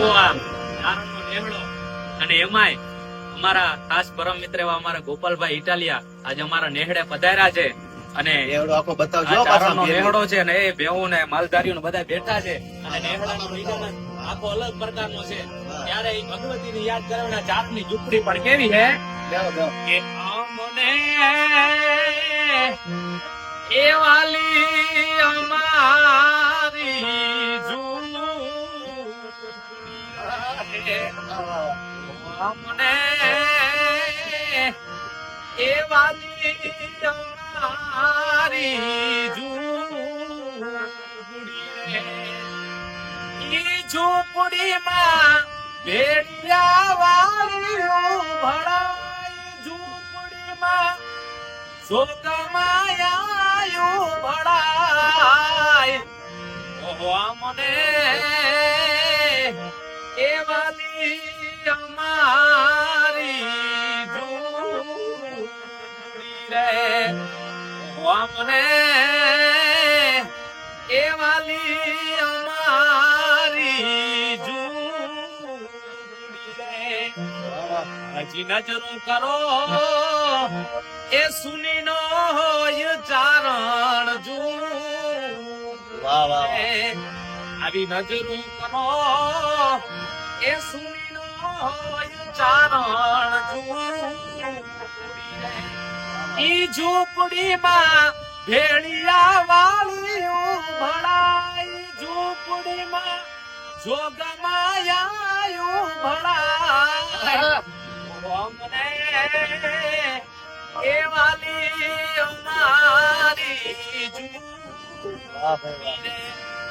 એવો આ નારણનો નેહડો અને એમાંય અમારા ખાસ પરમ મિત્ર એવા અમારા ગોપાલભાઈ ઇટાલિયા આજે અમારા નેહડે પધાર્યા છે અને એવડો આખો બતાવજો આ હો પાછા ચારણનો ઘેર. નેહડો છે ને એ ભેહું ને માલધારીઓ ને બધા બેઠા છે અને નેહડાનો વિધાન આખો અલગ પ્રકારનો છે ત્યારે એ ભગવતીની યાદ કરવાના જાતની ઝૂંપડી પણ કેવી છે. કે અમને એ વાલી અમારી અમને એ વાલી અમારી ઝૂંપડી. ઝૂંપડીમાં ભેડિયા વાળીઓ ભળાય ઝૂંપડીમાં શોકમાયાયું ભળાય ઓહો મને એ વાલી અમારી ઝૂંપડી રે. ઓહો મને એ વાલી અમારી ઝૂંપડી રે. હજી નજરું કરો, એ સુની નો હોય આવી નજરું કરો એ સુની નો હોય ચારણ ઈ ઝૂંપડીમાં ભેળિયા વાળીયું ભળાઈ ઝૂંપડીમાં જોગમાયાયું ભળાય. અમને એ વાલી ભાઈ વાહ.